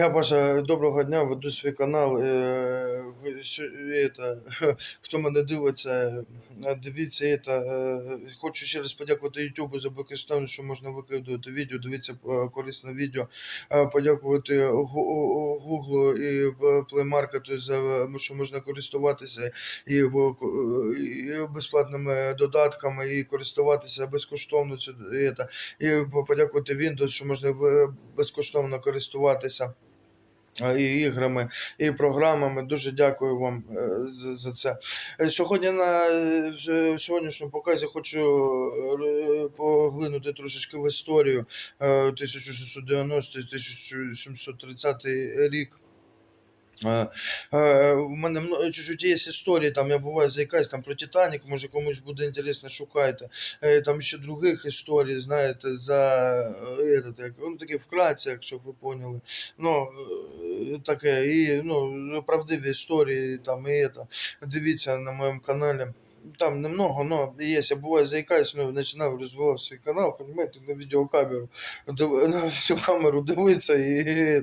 Я Паша, доброго дня, веду свій канал. Е, сю- это, хто мене дивиться, е, дивіться. Это, е, хочу ще раз подякувати YouTube за безкоштовно, що можна викладати відео, дивіться е, корисне відео. Е, Подякувати Гу- Google і Play Market за що можна користуватися і, в- і безплатними додатками, і користуватися безкоштовно. Це, это, і подякувати Windows, що можна в- безкоштовно користуватися а, і іграми, і програмами. Дуже дякую вам е, за, це. Е, Сьогодні на е, сьогоднішньому показі хочу поглинути трошечки в історію е, 1690-1730 рік. У мене чуть-чуть є історії, там я буваю заїкаюсь там про Титанік, може комусь буде інтересно, шукайте. Там ще других історій, знаєте, за ну, такі вкратце, якщо ви поняли. Ну, таке, і ну, правдиві історії, там, і это. Дивіться на моєму каналі. Там немного, но є. Я буває заїкаюсь, ну, починав розвивати свій канал, розумієте, на відеокамеру. На відеокамеру дивитися і, і,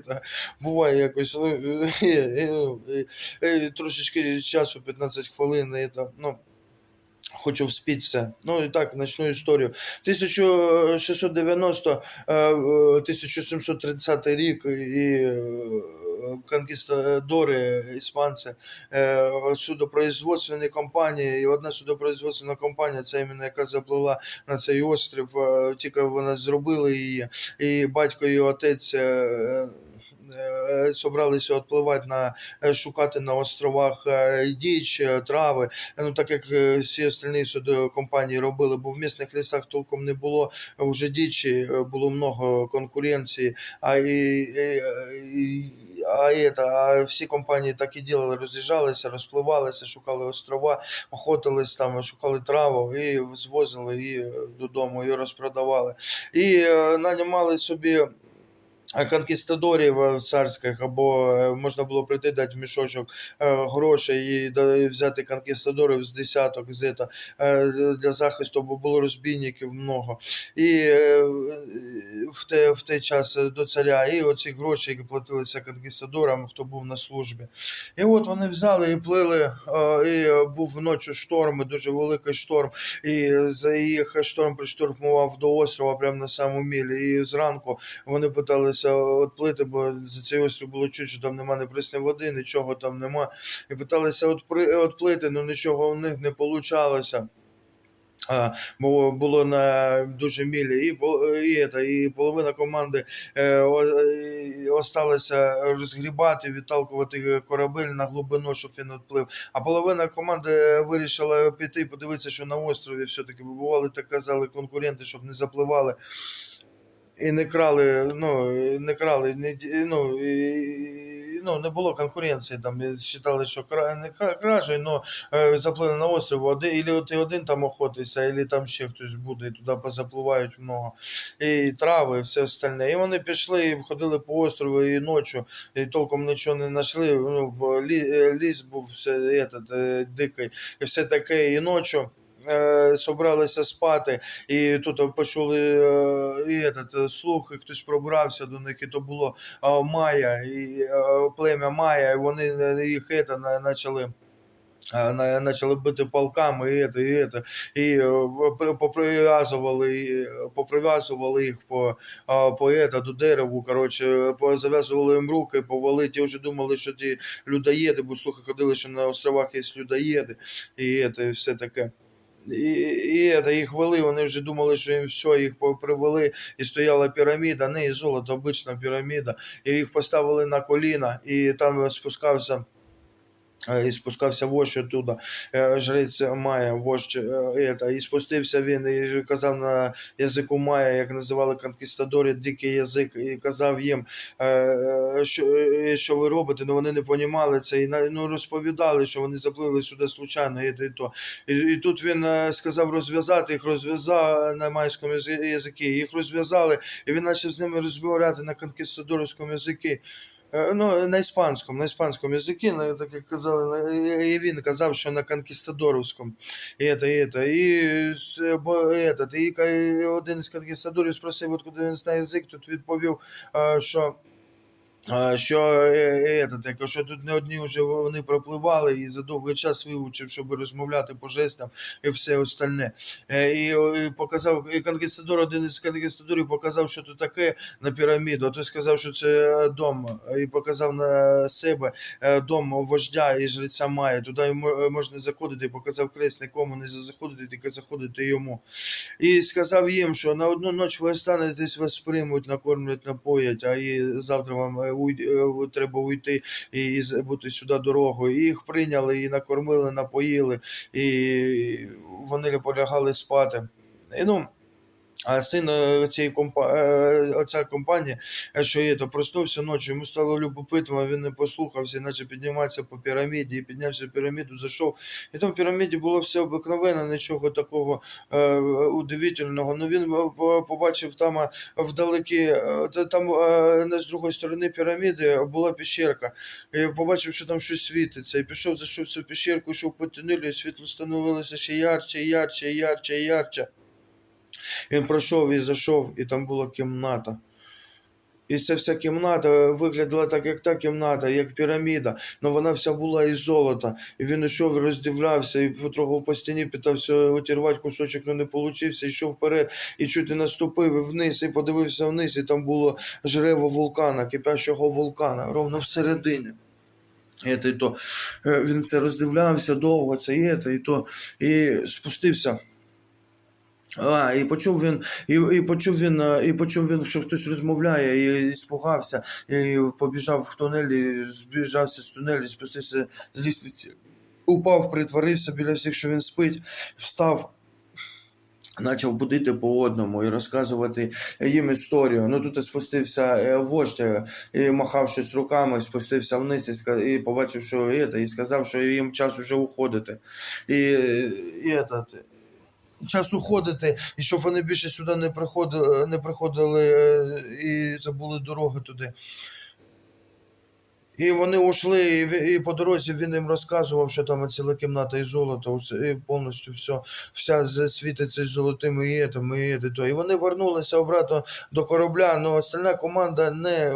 буває якось ну, і, і, ну, і, і, трошечки часу, 15 хвилин, і, там, ну, хочу вспіть все. Ну і так, почну історію. 1690 е, е, 1730 рік і конкістадори, іспанці, е, судопроизводственні компанії, і одна судопроизводственна компанія, це іменно яка заплила на цей острів, е, тільки вона зробила її, і батько і отець. е, е, Собралися відпливати на шукати на островах діч, трави. Ну так як всі остальні компанії робили, бо в місних лісах толком не було вже дічі, було много конкуренції. А і, і, і а, это, а всі компанії так і діли, роз'їжджалися, розпливалися, шукали острова, охотились там, шукали траву і звозили її додому, і розпродавали. І е, нанімали собі. Е, Конкістадорів е, царських, або е, можна було прийти дати мішочок грошей і, взяти конкістадорів з десяток з е, для захисту, бо було розбійників много. І в, те, в той час до царя, і оці гроші, які платилися конкістадорам, хто був на службі. І от вони взяли і плили, і був вночі шторм, дуже великий шторм, і за їх шторм приштурмував до острова прямо на самому мілі. І зранку вони питалися відплити, бо за цей острів було чуть, що там нема ні води, нічого там нема. І питалися відплити, але нічого у них не получалося. А, бо було на дуже мілі, і, і, это, і половина команди е, о- і осталася розгрібати, відталкувати корабель на глибину, щоб він відплив. А половина команди вирішила піти подивитися, що на острові все-таки бо бували, так казали конкуренти, щоб не запливали. І не крали, ну, не крали, не, ну, і, ну, не було конкуренції, там і вважали, що кра, не кра- кражі, але заплили на острів, і ти один там охотишся, і там ще хтось буде, і туди позапливають много. І трави, і все остальне. І вони пішли, і ходили по острову і ночі, і толком нічого не знайшли, ну, ліс був все этот, е, дикий, і все таке, і ночі е, Собралися спати, і тут почули е, і этот, е, слух, і хтось пробрався до них, і то було е, Майя, і е, плем'я Майя, і вони е, їх это, на- почали. е, на- Почали бити палками, і, это, і, это, і е, в- при- поприв'язували, і, е, поприв'язували їх по, а, по это, до дереву, коротше, зав'язували їм руки, повели, ті вже думали, що ті людоєди, бо слухи ходили, що на островах є людоєди, і, это, і все таке. І, і это, їх вели, вони вже думали, що їм все, їх привели, і стояла піраміда, не і золото, обична піраміда, і їх поставили на коліна, і там спускався. Е, І спускався вождь оттуда, е, жрець Майя, вождь, е, это, і спустився він і казав на язику Майя, як називали конкістадори, дикий язик, і казав їм, е, що, що ви робите, ну вони не понімали це, і ну, розповідали, що вони заплили сюди случайно, і, і, то. І, і тут він сказав розв'язати, їх розв'язав на майському язи- язикі, їх розв'язали, і він почав з ними розмовляти на конкістадорському язикі. Е, Ну, на іспанському, на іспанському язикі, на- так як казали, на- і він казав, що на конкістадоровському. І это, і это. І, с- бо, этот, і ка- один із конкістадорів спросив, откуда він знає язик, тут відповів, е, що А, Що, е, е, що тут не одні вже вони пропливали і за довгий час вивчив, щоб розмовляти по жестам і все остальне. Е, І, і показав, і конкістадор, один із конкістадорів показав, що тут таке на піраміду, а той сказав, що це дом, і показав на себе дом вождя і жреця Майя. Туди можна заходити, показав крест, нікому не заходити, тільки заходити йому. І сказав їм, що на одну ніч ви останетесь, вас приймуть, накормлять, напоять, а і завтра вам треба уйти і, і бути сюди дорогою. Їх прийняли, і накормили, напоїли, і вони полягали спати. І, ну, а син е, цієї компа... е, оця компанія, е, що є, то проснувся ночі, йому стало любопитно, він не послухався, почав підніматися по піраміді, і піднявся в піраміду, зайшов. І там в піраміді було все обикновено, нічого такого е, удивительного. Ну він побачив там вдалекі, там не з другої сторони піраміди була пещерка. І побачив, що там щось світиться. І пішов, зайшов в цю пещерку, йшов по тунелю, і світло становилося ще ярче, ярче, ярче, ярче. Він пройшов і зайшов, і там була кімната. І ця вся кімната виглядала так, як та кімната, як піраміда, але вона вся була із золота. І він йшов, роздивлявся, і потрогав по стіні, питався отірвати кусочок, але не получився, йшов вперед і чуть не наступив і вниз, і подивився вниз, і там було жрево вулкана, кипящого вулкана, ровно всередині. І то е, він це роздивлявся довго, це те, і то, і спустився. А, і почув він, і, і почув він, е, і почув він, що хтось розмовляє, і, і спугався, і побіжав в тунель, і збіжався з тунелю, спустився з лісниці, упав, притворився біля всіх, що він спить, встав. Почав будити по одному і розказувати їм історію. Ну тут і спустився е, вождь е, і махав щось руками, спустився вниз і, і побачив, що і, це, і сказав, що їм час уже уходити. І, і, этот, час уходити, і щоб вони більше сюди не приходили, не приходили е, і забули дороги туди. І вони ушли, і, і по дорозі він їм розказував, що там ціла кімната і золото, і повністю все, вся засвітиться золотими і етами, і, ете, то. і вони вернулися обратно до корабля, але остальна команда не,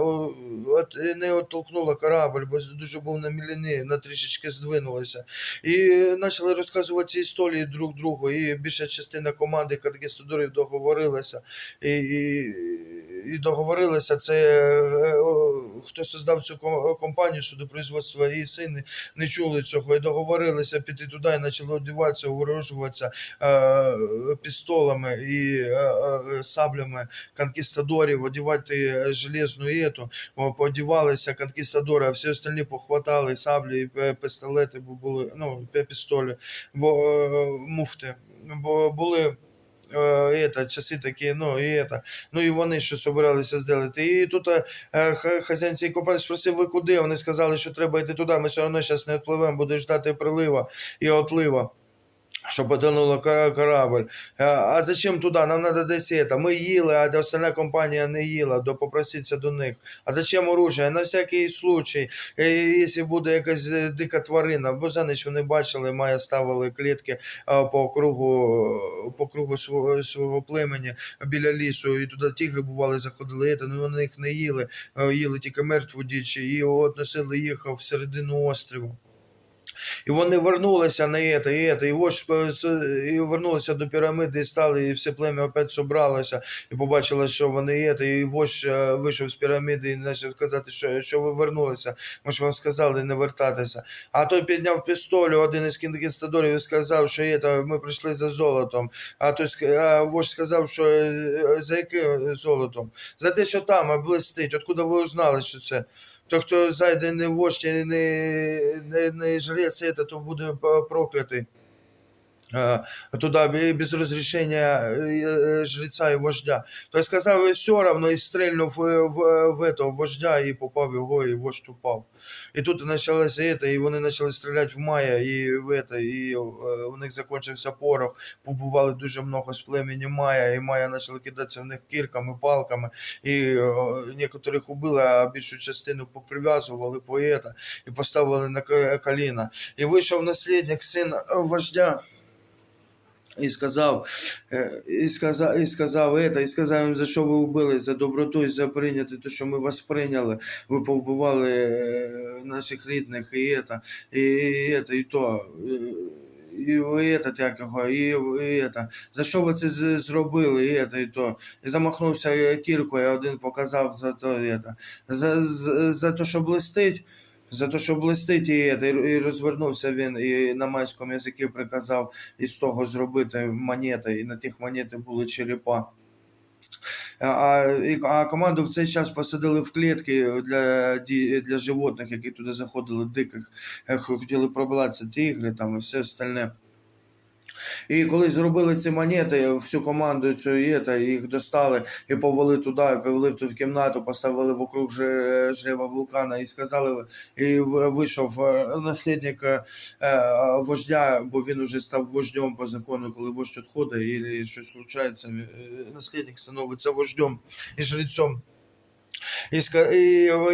от, не оттолкнула корабль, бо дуже був на міліні, на трішечки здвинулися. І почали розказувати ці історії друг другу, і більша частина команди конкістадорів договорилася. І, і, і договорилися, це е, хто создав цю ко- компанію судопроизводства, і сини не чули цього, і договорилися піти туди, і почали одягатися, угрожуватися е, пістолами і е, саблями конкістадорів, одягати е, железну ету, О, поодівалися конкістадори, а всі остальні похватали саблі і пістолети, бо були, ну, пістолі, бо муфти, бо були это, часи такі, ну і это. Ну і вони щось собиралися зробити. І тут е, хазяїн цієї компанії спросив, ви куди? Вони сказали, що треба йти туди, ми все одно зараз не відпливемо, будеш ждати прилива і отлива. Щоб потонуло кора- корабль. А, а зачем туди? Нам треба десь це. Ми їли, а остальна компанія не їла, до попроситися до них. А зачем оружие? На всякий случай, е, якщо буде якась е, дика тварина, бо за ніч вони бачили, має ставили клітки по кругу, по кругу свого, свого племені біля лісу, і туди тігри бували, заходили, і, ну вони їх не їли, їли тільки мертву діч, і от носили їх в середину острову. І вони вернулися на це, і це, і ось е, і вернулися до піраміди, і стали, і все плем'я опять собралося, і побачили, що вони є, і вождь е, вийшов з піраміди і почав казати, що, що ви вернулися. Ми ж вам сказали не вертатися. А той підняв пістолю, один із кінкістадорів і сказав, що є, ми прийшли за золотом. А той а вождь сказав, що е, за яким золотом? За те, що там блистить. Откуда ви узнали, що це? То, хто зайде не вождь, і не, не, не жрець, це, то буде проклятий. А, Туда бе- без розрішення е, е, жреця і вождя. То я сказав, і все равно, і стрельнув е, в, в, этого вождя, і попав його, і вождь упав. І тут почалося это, і вони почали стріляти в Майя, і в это, і е, у них закінчився порох, побували дуже много з племені Майя, і Майя почали кидатися в них кірками, палками, і е, некоторих убили, а більшу частину поприв'язували по это, і поставили на ко- коліна. І вийшов наслідник, син е, вождя, і сказав, е, і сказав, і сказав это, і сказав їм, за що ви вбили, за доброту і за прийняти те, що ми вас прийняли. Ви повбивали е, наших рідних, і это, і, і, это, і то. е, І этот, як його, і, і это. За що ви це з- зробили, і это, і то. І замахнувся кіркою, один показав за то, это. За, за, за те, що блистить, за те, що блистить, і, і розвернувся він, і на майському язикі приказав із того зробити монети, і на тих монети були черепа. А, а команду в цей час посадили в клітки для, для животних, які туди заходили, диких, е, хотіли пробиватися тігри там і все остальне. І коли зробили ці монети, всю команду цю це, їх достали і повели туди, і повели в ту кімнату, поставили вокруг жрева вулкана і сказали, і вийшов е, наслідник е, е, вождя, бо він уже став вождем по закону, коли вождь відходить і щось случається, наслідник становиться вождем і жрецом. І,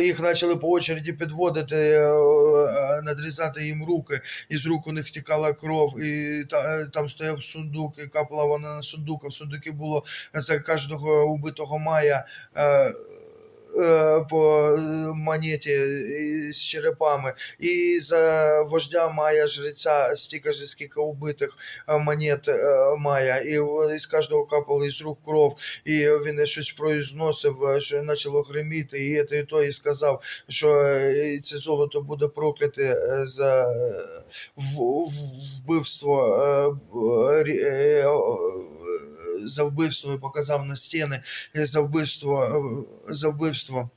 їх почали по очереді підводити, е, е, надрізати їм руки, і з рук у них тікала кров, і е, там стояв сундук, і капала вона на сундук, а в сундуки було за кожного убитого мая. Е, по е, монеті е, з черепами, і за вождя мая жреця стільки ж, скільки убитих монет мая, і з кожного капало із рук кров, і він щось произносив, е, що почало гриміти, і це, і то, і сказав, що це золото буде прокляте за вбивство за вбивство і показав на стіни е, за вбивство е, за вбивство.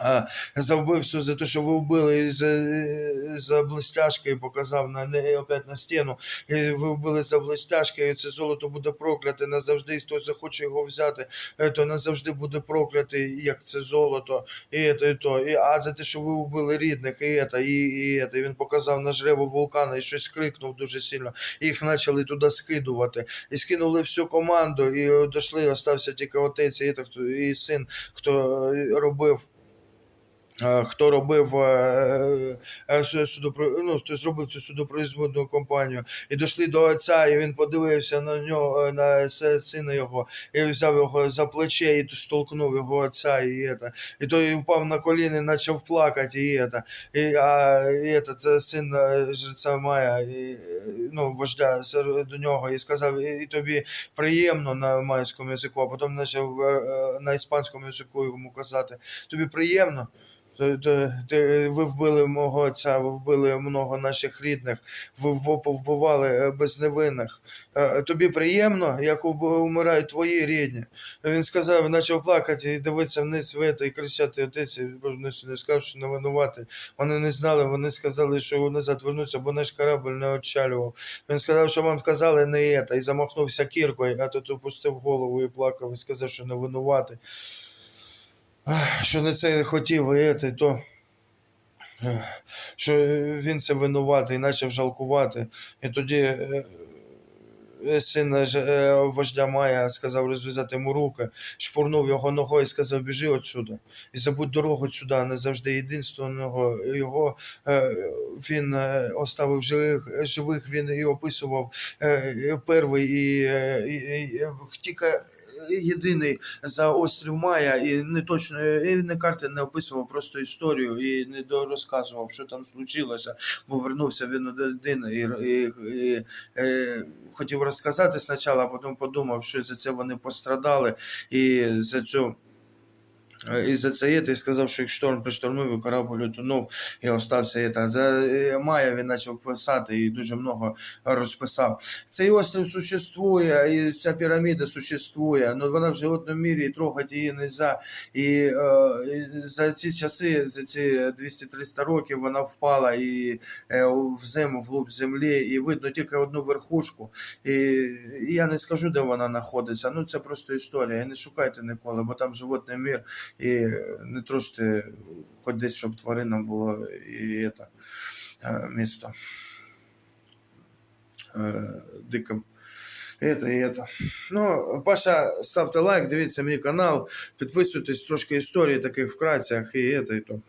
А, за вбивство, за те, що ви вбили і за, е, за блестяшки, і показав на не опять на стіну. І ви вбили за блестяшки, і це золото буде прокляте назавжди. І Хто захоче його взяти, е, то назавжди буде проклятий, як це золото, і то, і то. І, а за те, що ви вбили рідних, і это, і, і, это. І він показав на жреву вулкана і щось крикнув дуже сильно. І їх почали туди скидувати. І скинули всю команду, і дійшли, остався тільки отець і, это, хто- і син, хто е, робив. е, Хто робив е, е, су- судопро... ну, хто зробив цю судопроизводну компанію, і дійшли до отця, і він подивився на нього, е, на се- сина його, і взяв його за плече і столкнув його отця, і, это, і той впав на коліни, почав плакати, і, это, і, а, і этот, е, син е, жреця Мая, і, е, ну, вождя сер- до нього, і сказав, і, і тобі приємно на майському язику, а потім почав е, е, на іспанському язику йому казати, тобі приємно? Ти- Ви вбили мого отця, ви вбили много наших рідних, ви повбивали е, безневинних. Е, Тобі приємно, як вмирають твої рідні. Він сказав, почав плакати і дивитися вниз в це, і кричати отець, і не, сказав, що не винувати. Вони не знали, вони сказали, що назад вернуться, бо наш корабль не очалював. Він сказав, що вам сказали не це, і замахнувся кіркою, а тут опустив голову і плакав, і сказав, що не винувати. Що не це хотів, і це, то. Що він це винуватий, почав жалкувати. І тоді е, е, син ж- е, вождя Мая сказав розв'язати йому руки, шпурнув його ногою і сказав, біжи отсюди. І забудь дорогу сюди, не завжди єдинственного його е, він е, оставив живих, живих, він і описував е, перший і, е, і, і, і тільки єдиний за острів Мая, і не точно і не карти не описував просто історію і не розказував, що там случилося, бо вернувся він один і, і, і, е, хотів розказати спочатку, а потім подумав, що за це вони пострадали, і за цю. І за це є, і сказав, що їх шторм приштормив, і корабль утонув, і остався та. За е, Мая він почав писати і дуже много розписав. Цей острів существує, і ця піраміда существує, але вона в животному мірі і трогати її не можна. І, е, і за ці часи, за ці 200-300 років вона впала і е, в зиму, в глуб землі, і видно тільки одну верхушку. І я не скажу, де вона знаходиться. Ну це просто історія. Не шукайте ніколи, бо там животний мір, і не трошки, хоч десь, щоб тваринам було і це, е, місто е, диким. Это і это. Ну, Паша, ставте лайк, дивіться мій канал, підписуйтесь трошки історії таких вкратцях і это, і то.